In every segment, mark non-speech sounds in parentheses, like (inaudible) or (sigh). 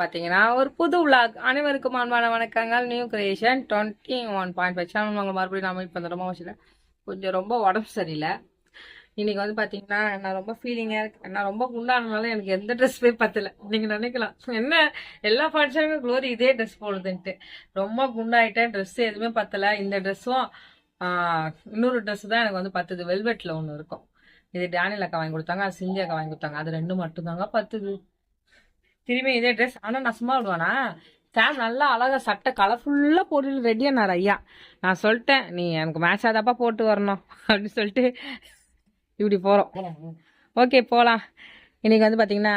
பார்த்தீங்கன்னா ஒரு புது விளாக் அனைவருக்கும் அன்பான வணக்கங்கள். New creation twenty one point five channel உங்களை மறுபடியும் நம்ம இப்போ ரொம்ப வச்சுல கொஞ்சம் ரொம்ப உடம்பு சரியில்லை. இன்னைக்கு வந்து பார்த்தீங்கன்னா நான் ரொம்ப ஃபீலிங்காக இருக்கு நான் ரொம்ப குண்டானதுனால எனக்கு எந்த ட்ரெஸ்ஸுமே பத்தல. நீங்கள் நினைக்கலாம். என்ன? எல்லா ஃபங்க்ஷனுக்கும் க்ளோரி இதே ட்ரெஸ் போடுதுன்ட்டு. ரொம்ப குண்டாயிட்டேன். ட்ரெஸ்ஸு எதுவுமே பத்தல. இந்த ட்ரெஸ்ஸும் இன்னொரு ட்ரெஸ் தான் எனக்கு வந்து பத்துது. வெல்வெட்டில் ஒன்று இருக்கும். இது டேனியல் அக்கா வாங்கி கொடுத்தாங்க. அது சிந்தி அக்கா வாங்கி கொடுத்தாங்க. அது ரெண்டு மட்டும்தாங்க பத்துது. திரும்பி இதே ட்ரெஸ் ஆனால் நான் சும்மா விடுவானா? சார் நல்லா அழகாக சட்டை கலர்ஃபுல்லாக போட்டு ரெடியானார் ஐயா. நான் சொல்லிட்டேன் நீ எனக்கு மேட்ச் ஆதாப்பா போட்டு வரணும். அப்படின்னு சொல்லிட்டு இப்படி போகிறோம் ஓகே போகலாம் இன்றைக்கி வந்து பார்த்திங்கன்னா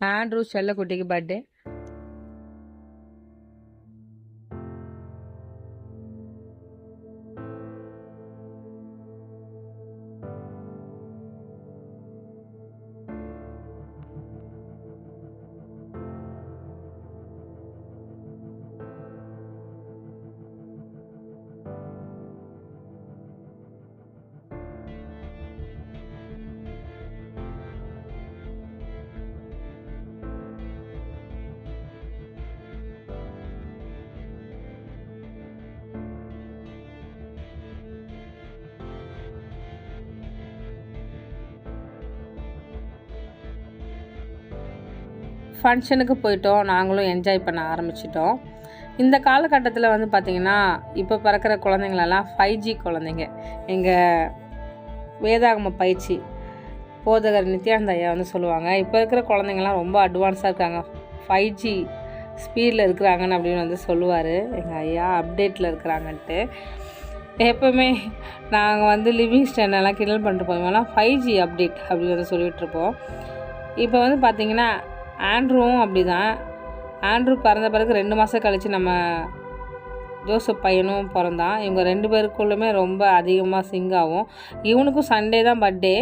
ஆண்ட்ரூ செல்லக்குட்டிக்கு பர்த்டே ஃபங்க்ஷனுக்கு போயிட்டோம். நாங்களும் என்ஜாய் பண்ண ஆரம்பிச்சிட்டோம். இந்த காலகட்டத்தில் வந்து பார்த்திங்கன்னா இப்போ பிறக்கிற குழந்தைங்களெல்லாம் ஃபைவ் ஜி குழந்தைங்க. எங்கள் வேதாகம பயிற்சி போதகர் நித்யானந்த ஐயா வந்து சொல்லுவாங்க இப்போ இருக்கிற குழந்தைங்கலாம் ரொம்ப அட்வான்ஸாக இருக்காங்க. ஃபைவ் ஜி ஸ்பீடில் இருக்கிறாங்கன்னு அப்படின்னு வந்து சொல்லுவார். எங்கள் ஐயா அப்டேட்டில் இருக்கிறாங்கன்ட்டு. எப்போவுமே நாங்கள் வந்து லிவிங் ஸ்டாண்டெல்லாம் கிண்டல் பண்ணிட்டு போவோம்னா ஃபைவ் ஜி அப்டேட் அப்படின்னு வந்து சொல்லிகிட்ருப்போம் இப்போ வந்து பார்த்திங்கன்னா ஆண்ட்ரூவும் அப்படி தான் ஆண்ட்ரூ பிறந்த பிறகு ரெண்டு மாதம் கழித்து நம்ம ஜோசப் பையனும் பிறந்தான். இவங்க ரெண்டு பேருக்குள்ளுமே ரொம்ப அதிகமாக சிங்க் ஆகும். இவனுக்கும் சண்டே தான் பர்த்டே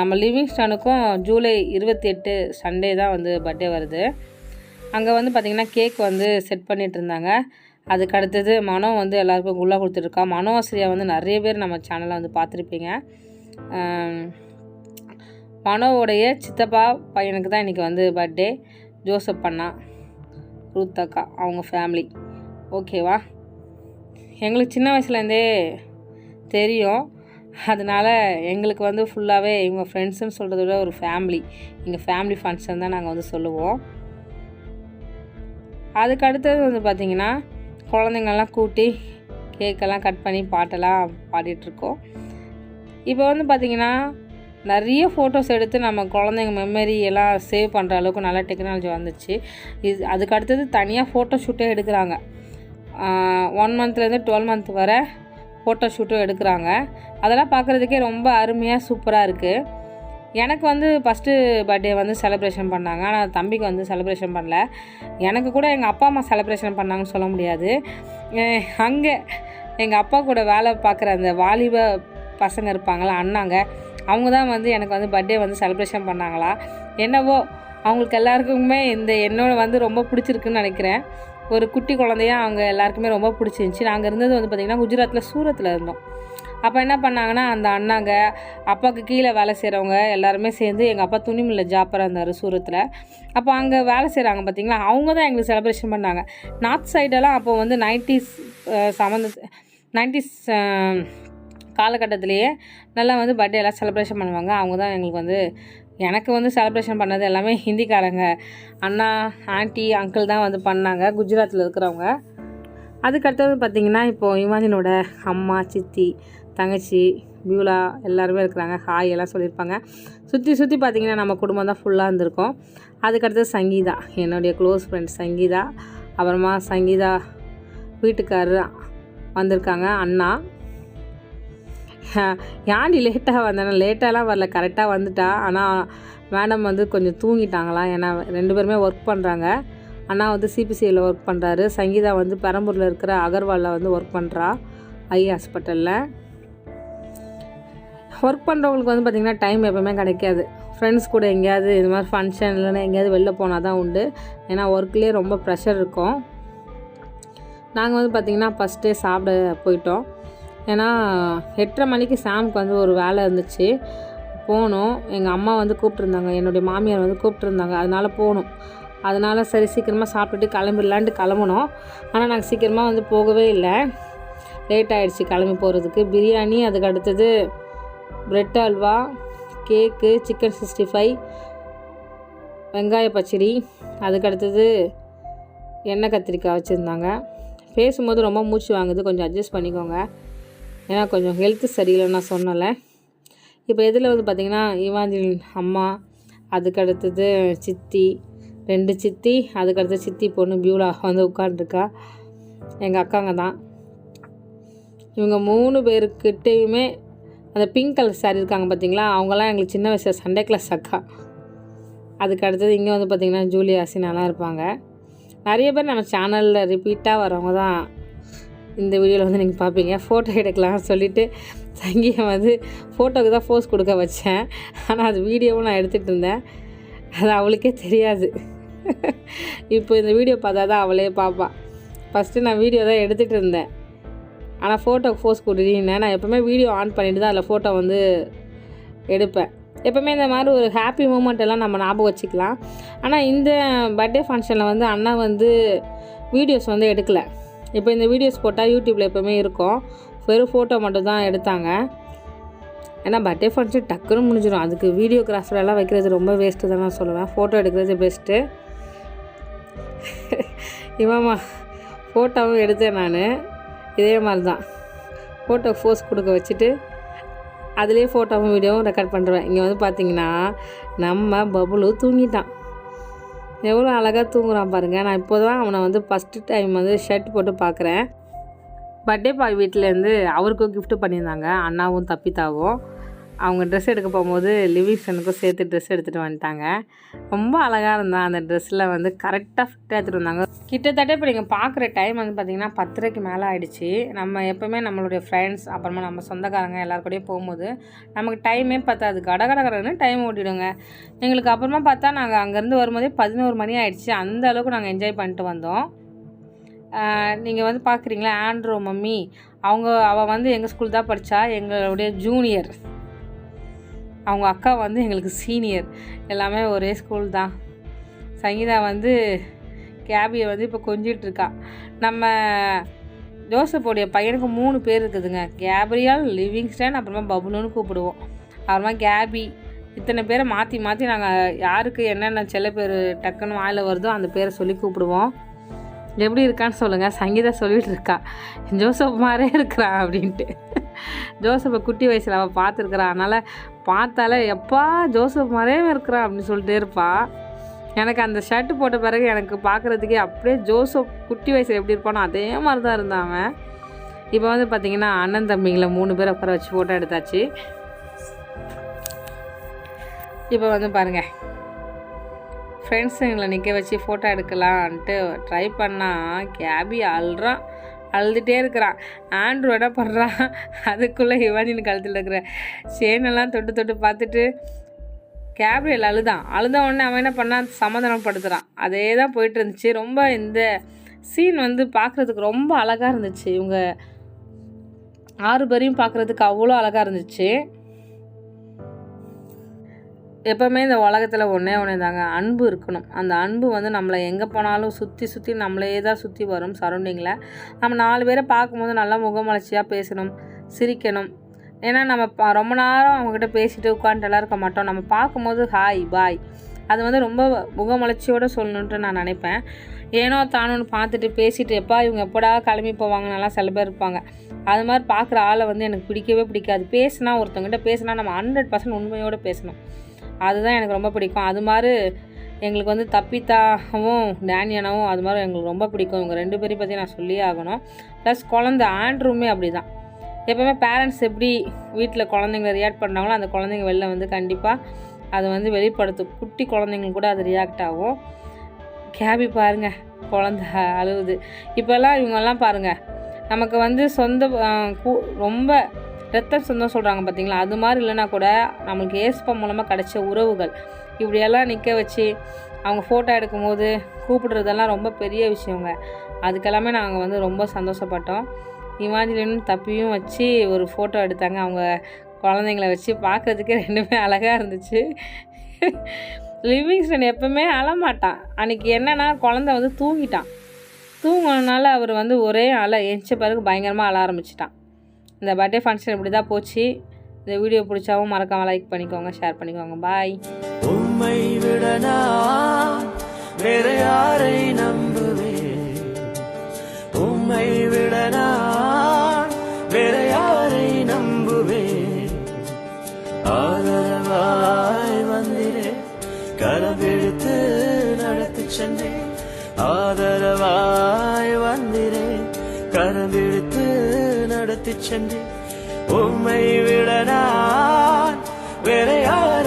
நம்ம லிவிங்ஸ்டனுக்கும் ஜூலை இருபத்தி எட்டு சண்டே தான் வந்து பர்த்டே வருது. அங்கே வந்து பார்த்திங்கன்னா கேக் வந்து செட் பண்ணிகிட்டு இருந்தாங்க. அதுக்கு அடுத்தது மனோ வந்து எல்லாருக்கும் குள்ளா கொடுத்துட்ருக்கா மனோ ஆசிரியா வந்து நிறைய பேர் நம்ம சேனலில் வந்து பார்த்துருப்பீங்க. மனோவுடைய சித்தப்பா பையனுக்கு தான் இன்றைக்கி வந்து பர்த்டே ஜோசப் பண்ணா ரூத் அக்கா அவங்க ஃபேமிலி ஓகேவா எங்களுக்கு சின்ன வயசுலேருந்தே தெரியும். அதனால எங்களுக்கு வந்து ஃபுல்லாகவே இவங்க ஃப்ரெண்ட்ஸுன்னு சொல்கிறத விட ஒரு ஃபேமிலி எங்கள் ஃபேமிலி ஃபங்க்ஷன் தான் நாங்கள் வந்து சொல்லுவோம். அதுக்கு அடுத்தது வந்து பார்த்திங்கன்னா குழந்தைங்கள்லாம் கூட்டி கேக்கெல்லாம் கட் பண்ணி பாட்டெல்லாம் பாடிட்டுருக்கோம் இப்போ வந்து பார்த்திங்கன்னா நிறைய ஃபோட்டோஸ் எடுத்து நம்ம குழந்தைங்க மெமரி எல்லாம் சேவ் பண்ணுற அளவுக்கு நல்ல டெக்னாலஜி வந்துச்சு. இது அதுக்கு அடுத்தது தனியாக ஃபோட்டோ ஷூட்டே எடுக்கிறாங்க. ஒன் மந்த்லேருந்து டுவெல் மந்த் வரை ஃபோட்டோ ஷூட்டும் எடுக்கிறாங்க. அதெல்லாம் பார்க்குறதுக்கே ரொம்ப அருமையாக சூப்பராக இருக்குது எனக்கு வந்து ஃபஸ்ட்டு பர்த்டே வந்து செலிப்ரேஷன் பண்ணாங்க. ஆனால் தம்பிக்கு வந்து செலிப்ரேஷன் பண்ணல. எனக்கு கூட எங்கள் அப்பா அம்மா செலிப்ரேஷன் பண்ணாங்கன்னு சொல்ல முடியாது. அங்கே எங்கள் அப்பா கூட வேலை பார்க்குற அந்த வாலிப பசங்க இருப்பாங்களா அண்ணாங்க அவங்க தான் வந்து எனக்கு வந்து பர்த்டே வந்து செலிப்ரேஷன் பண்ணாங்களா? என்னவோ அவங்களுக்கு எல்லாருக்குமே இந்த என்னோட வந்து ரொம்ப பிடிச்சிருக்குன்னு நினைக்கிறேன். ஒரு குட்டி குழந்தையா அவங்க எல்லாருக்குமே ரொம்ப பிடிச்சிருந்துச்சி. நாங்கள் இருந்தது வந்து பார்த்திங்கன்னா குஜராத்தில் சூரத்தில் இருந்தோம். அப்போ என்ன பண்ணாங்கன்னா அந்த அண்ணாங்க அப்பாவுக்கு கீழே வேலை செய்கிறவங்க எல்லாருமே சேர்ந்து எங்கள் அப்பா துணிமில்ல ஜாப்பராக இருந்தார் சூரத்தில் அப்போ அங்கே வேலை செய்கிறாங்க பார்த்திங்களா அவங்க தான் எங்களுக்கு செலிப்ரேஷன் பண்ணாங்க. நார்த் சைடெல்லாம் அப்போ வந்து நைன்டிஸ் சம்மந்த நைன்டிஸ் காலகட்டத்திலேயே நல்லா வந்து பர்த்டே எல்லாம் செலிப்ரேஷன் பண்ணுவாங்க. அவங்க தான் எங்களுக்கு வந்து எனக்கு வந்து செலிப்ரேஷன் பண்ணது எல்லாமே ஹிந்திக்காரங்க. அண்ணா ஆன்ட்டி அங்கிள் தான் வந்து பண்ணாங்க குஜராத்தில் இருக்கிறவங்க. அதுக்கு அடுத்தது பார்த்திங்கன்னா இப்போது இமானினோட அம்மா சித்தி தங்கச்சி பியூலா எல்லாருமே இருக்கிறாங்க. ஹாய் எல்லாம் சொல்லியிருப்பாங்க. சுற்றி சுற்றி பார்த்திங்கன்னா நம்ம குடும்பம் தான் ஃபுல்லாக இருந்திருக்கோம். அதுக்கடுத்தது சங்கீதா என்னுடைய க்ளோஸ் ஃப்ரெண்ட் சங்கீதா. அப்புறமா சங்கீதா வீட்டுக்காரர் வந்திருக்காங்க அண்ணா. (laughs) ஏன்டி லேட்டாக வந்தேன்னா லேட்டாலாம் வரல கரெக்டாக வந்துட்டா. ஆனால் மேடம் வந்து கொஞ்சம் தூங்கிட்டாங்களாம் ஏன்னா ரெண்டு பேருமே ஒர்க் பண்ணுறாங்க அண்ணா வந்து சிபிசியில் ஒர்க் பண்ணுறாரு சங்கீதா வந்து பெரம்பூரில் இருக்கிற அகர்வாலில் வந்து ஒர்க் பண்ணுறா ஐ ஹாஸ்பிட்டலில். ஒர்க் பண்ணுறவங்களுக்கு வந்து பார்த்திங்கன்னா டைம் எப்போவுமே கிடைக்காது. ஃப்ரெண்ட்ஸ் கூட எங்கேயாவது இது மாதிரி ஃபங்க்ஷன் இல்லைன்னா எங்கேயாவது வெளில போனால் தான் உண்டு. ஏன்னா ஒர்க்லேயே ரொம்ப ப்ரெஷர் இருக்கும். நாங்கள் வந்து பார்த்திங்கன்னா ஃபஸ்ட்டே சாப்பிட போயிட்டோம். ஏன்னா எட்டரை மணிக்கு சாமுக்கு வந்து ஒரு வேலை இருந்துச்சு. போனோம். எங்கள் அம்மா வந்து கூப்பிட்ருந்தாங்க என்னுடைய மாமியார் வந்து கூப்பிட்ருந்தாங்க அதனால் போகணும் அதனால் சரி சீக்கிரமாக சாப்பிட்டுட்டு கிளம்பிடலான்ட்டு கிளம்புனோம். ஆனால் நாங்கள் சீக்கிரமாக வந்து போகவே இல்லை. லேட் ஆகிடுச்சி கிளம்பி போகிறதுக்கு பிரியாணி அதுக்கு அடுத்தது பிரெட் அல்வா கேக்கு சிக்கன் சிக்ஸ்டி ஃபைவ் வெங்காய பச்சடி அதுக்கு அடுத்தது எண்ணெய் கத்திரிக்காய் வச்சுருந்தாங்க. பேசும்போது ரொம்ப மூச்சு வாங்குது. கொஞ்சம் அட்ஜஸ்ட் பண்ணிக்கோங்க. ஏன்னா கொஞ்சம் ஹெல்த்து சரியில்லைன்னு நான் சொன்னல இப்போ எதில் வந்து பார்த்திங்கன்னா இவாஞ்சலின் அம்மா அதுக்கு அடுத்தது சித்தி ரெண்டு சித்தி அதுக்கடுத்து சித்தி பொண்ணு பியூலா வந்து உட்காந்துருக்கா எங்கள் அக்காங்க தான். இவங்க மூணு பேருக்கிட்டேயுமே அந்த பிங்க் கலர் சாரி இருக்காங்க பார்த்தீங்களா அவங்களாம் எங்களுக்கு சின்ன வயசு சண்டே கிளாஸ் அக்கா. அதுக்கு அடுத்தது இங்கே வந்து பார்த்திங்கன்னா ஜூலி ஹசினாலாம் இருப்பாங்க. நிறைய பேர் நம்ம சேனலில் ரிப்பீட்டாக வரவங்க தான். இந்த வீடியோவில் வந்து நீங்கள் பார்ப்பீங்க ஃபோட்டோ எடுக்கலாம்னு சொல்லிவிட்டு சங்கியம் வந்து ஃபோட்டோக்கு தான் ஃபோஸ் கொடுக்க வச்சேன். ஆனால் அது வீடியோவும் நான் எடுத்துகிட்டு இருந்தேன். அது அவளுக்கே தெரியாது. இப்போ இந்த வீடியோ பார்த்தா தான் அவளே பார்ப்பாள் ஃபஸ்ட்டு நான் வீடியோ தான் எடுத்துகிட்டு இருந்தேன். ஆனால் ஃபோட்டோக்கு ஃபோஸ் கொடுத்தீங்கன்னா நான் எப்போவுமே வீடியோ ஆன் பண்ணிவிட்டு தான் அதில் ஃபோட்டோ வந்து எடுப்பேன். எப்போவுமே இந்த மாதிரி ஒரு ஹாப்பி மூமெண்ட் எல்லாம் நம்ம ஞாபகம் வச்சுக்கலாம். ஆனால் இந்த பர்த்டே ஃபங்க்ஷனில் வந்து அண்ணா வந்து வீடியோஸ் வந்து எடுக்கலை. இப்போ இந்த வீடியோஸ் போட்டால் யூடியூப்பில் எப்போவுமே இருக்கும். வெறும் ஃபோட்டோ மட்டும் தான் எடுத்தாங்க. ஏன்னா பர்த்டே ஃபங்க்ஷன் டக்குன்னு முடிஞ்சிடும். அதுக்கு வீடியோகிராஃபர் எல்லாம் வைக்கிறது ரொம்ப வேஸ்ட்டு தான் நான் சொல்லுவேன். ஃபோட்டோ எடுக்கிறது பெஸ்ட்டு இவாமா ஃபோட்டோவும் எடுத்தேன் நான். இதே மாதிரி தான் ஃபோட்டோ ஃபோஸ் கொடுக்க வச்சுட்டு அதுலேயே ஃபோட்டோவும் வீடியோவும் ரெக்கார்ட் பண்ணுறேன் இங்கே வந்து பார்த்தீங்கன்னா நம்ம பபுலு தூங்கிட்டான். எவ்வளோ அழகாக தூங்குறான் பாருங்கள் நான் இப்போ தான் அவனை வந்து ஃபஸ்ட்டு டைம் வந்து ஷர்ட் போட்டு பார்க்குறேன் பர்த்டே பாய் வீட்டிலேருந்து அவருக்கும் கிஃப்ட் பண்ணியிருந்தாங்க. அண்ணாவும் தப்பித்தாவும் அவங்க ட்ரெஸ் எடுக்க போகும்போது லிவிஷனுக்கும் சேர்த்து ட்ரெஸ் எடுத்துகிட்டு வந்துட்டாங்க. ரொம்ப அழகாக இருந்தான் அந்த ட்ரெஸ்ஸில் வந்து கரெக்டாக ஃபிட்டாக எடுத்துகிட்டு வந்தாங்க. கிட்டத்தட்ட இப்போ நீங்கள் பார்க்குற டைம் வந்து பார்த்திங்கன்னா பத்தரைக்கு மேலே ஆகிடுச்சு நம்ம எப்போவுமே நம்மளுடைய ஃப்ரெண்ட்ஸ் அப்புறமா நம்ம சொந்தக்காரங்க எல்லார் போகும்போது நமக்கு டைமே பத்தாது. கட கட டைம் ஓட்டிடுங்க எங்களுக்கு அப்புறமா பார்த்தா நாங்கள் அங்கேருந்து வரும்போதே பதினோரு மணி ஆகிடுச்சு அந்த அளவுக்கு நாங்கள் என்ஜாய் பண்ணிட்டு வந்தோம். நீங்கள் வந்து பார்க்குறீங்களா ஆண்ட்ரோ மம்மி. அவங்க அவள் வந்து எங்கள் ஸ்கூல் தான் படித்தா எங்களுடைய ஜூனியர் அவங்க அக்கா வந்து எங்களுக்கு சீனியர். எல்லாமே ஒரே ஸ்கூல் தான். சங்கீதா வந்து கேபியை வந்து இப்போ கொஞ்சிட்டு நம்ம ஜோசப்போடைய பையனுக்கு மூணு பேர் இருக்குதுங்க. கேப்ரியல் லிவிங்ஸ்டன் அப்புறமா பபுலுன்னு கூப்பிடுவோம். அப்புறமா கேபி. இத்தனை பேரை மாற்றி மாற்றி நாங்கள் யாருக்கு என்னென்ன செல்ல பேர் டக்குன்னு வாயில் வருதோ அந்த பேரை சொல்லி கூப்பிடுவோம். எப்படி இருக்கான்னு சொல்லுங்கள் சங்கீதா சொல்லிகிட்டு இருக்கா. ஜோசப் மாதிரியே இருக்கிறான் அப்படின்ட்டு. ஜோசப்பை குட்டி வயசில் அவள் பார்த்துருக்குறா. அதனால் பார்த்தாலே எப்பா ஜோசப் மாதிரியே இருக்கிறான் அப்படின்னு சொல்லிட்டே இருப்பா. எனக்கு அந்த ஷர்ட்டு போட்ட பிறகு எனக்கு பார்க்குறதுக்கே அப்படியே ஜோசப் குட்டி வயசில் எப்படி இருப்பானோ அதே மாதிரி தான் இருந்தான் அவன். இப்போ வந்து பார்த்திங்கன்னா அண்ணன் தம்பிங்களை மூணு பேர் உட்கார வச்சு ஃபோட்டோ எடுத்தாச்சு. இப்போ வந்து பாருங்கள் ஃப்ரெண்ட்ஸுங்களை நிற்க வச்சு ஃபோட்டோ எடுக்கலான்ட்டு ட்ரை பண்ணால் கேபி அழுறான் அழுதுகிட்டே இருக்கிறான். ஆண்ட்ரூ பண்ணுறான் அதுக்குள்ளே யுவானின் கழுத்தில் இருக்கிற சேனெல்லாம் தொட்டு தொட்டு பார்த்துட்டு கேப்ரியல் அழுதான். அழுத உடனே அவன் என்ன பண்ணான் சமாதானப்படுத்துகிறான் அதே தான் போயிட்டு இருந்துச்சு. ரொம்ப இந்த சீன் வந்து பார்க்குறதுக்கு ரொம்ப அழகாக இருந்துச்சு. இவங்க ஆறு பேரையும் பார்க்குறதுக்கு அவ்வளோ அழகாக இருந்துச்சு. எப்போவுமே இந்த உலகத்தில் ஒன்றே ஒன்று தாங்க அன்பு இருக்கணும். அந்த அன்பு வந்து நம்மளை எங்கே போனாலும் சுற்றி சுற்றி நம்மளே தான் சுற்றி வரும் சரௌண்டிங்கில் நம்ம நாலு பேரை பார்க்கும்போது நல்லா முகமலர்ச்சியாக பேசணும் சிரிக்கணும். ஏன்னா நம்ம ரொம்ப நேரம் அவங்கக்கிட்ட பேசிட்டு உட்காந்துட்டுலாம் இருக்க மாட்டோம். நம்ம பார்க்கும்போது ஹாய் பாய் அது வந்து ரொம்ப முகமலர்ச்சியோடு சொல்லணுன்ட்டு நான் நினைப்பேன். ஏனோ தானோன்னு பார்த்துட்டு பேசிட்டு எப்பா இவங்க எப்படா கிளம்பி போவாங்கன்னெல்லாம் சில பேர் இருப்பாங்க. அது மாதிரி பார்க்குற ஆளை வந்து எனக்கு பிடிக்கவே பிடிக்காது. பேசினா ஒருத்தவங்ககிட்ட பேசினா நம்ம ஹண்ட்ரட் பர்சன்ட் உண்மையோடு பேசணும். அதுதான் எனக்கு ரொம்ப பிடிக்கும். அது மாதிரி எங்களுக்கு வந்து தப்பித்தாவும் டேனியனாவும் அது மாதிரி எங்களுக்கு ரொம்ப பிடிக்கும். இவங்க ரெண்டு பேரையும் பற்றி நான் சொல்லியே ஆகணும். ப்ளஸ் குழந்த ஆண்ட்ரூமே அப்படி தான் எப்போவுமே பேரண்ட்ஸ் எப்படி வீட்டில் குழந்தைங்கள ரியாக்ட் பண்ணுறாங்களோ அந்த குழந்தைங்க வெளில வந்து கண்டிப்பாக அதை வந்து வெளிப்படுத்தும். குட்டி குழந்தைங்க கூட அது ரியாக்ட் ஆகும். கேபி பாருங்க குழந்த அழுவுது. இப்போல்லாம் இவங்கெல்லாம் பாருங்கள் நமக்கு வந்து சொந்த கூ- ரொம்ப ரத்த சொந்தம் சொல்கிறாங்க பார்த்தீங்களா அது மாதிரி இல்லைன்னா கூட நம்மளுக்கு ஏஸ்பா மூலமாக கிடைச்ச உறவுகள். இப்படியெல்லாம் நிற்க வச்சு அவங்க ஃபோட்டோ எடுக்கும்போது கூப்பிடுறதெல்லாம் ரொம்ப பெரிய விஷயங்க. அதுக்கெல்லாமே நாங்கள் வந்து ரொம்ப சந்தோஷப்பட்டோம். இமாஜிலினும் தப்பியும் வச்சு ஒரு ஃபோட்டோ எடுத்தாங்க. அவங்க குழந்தைங்கள வச்சு பார்க்கறதுக்கே ரெண்டுமே அழகாக இருந்துச்சு. லிவிங்ஸ்டன் எப்பவுமே அழமாட்டான். அன்றைக்கி என்னென்னா குழந்த வந்து தூங்கிட்டான். தூங்கினால அவர் வந்து ஒரே அலை. எந்த பிறகு பயங்கரமாக அழ ஆரம்பிச்சிட்டான். இந்த பர்த்டே ஃபங்க்ஷன் இப்படி தான் போச்சு. இந்த வீடியோ பிடிச்சாவும் மறக்காமல் லைக் பண்ணிக்கோங்க ஷேர் பண்ணிக்கோங்க. பாய் உண்மை விடனா வேற யாரை நம்புவேன்? உம்மை விடனா வேற யாரை நம்புவேன்? ஆதரவாய் வந்திரே கரவெடுத்து நடத்தி சென்றேன். ஆதரவாய் வந்திரே கரவெடுத்து நடத்தி சென்று உம்மை விட நான் வேற யார்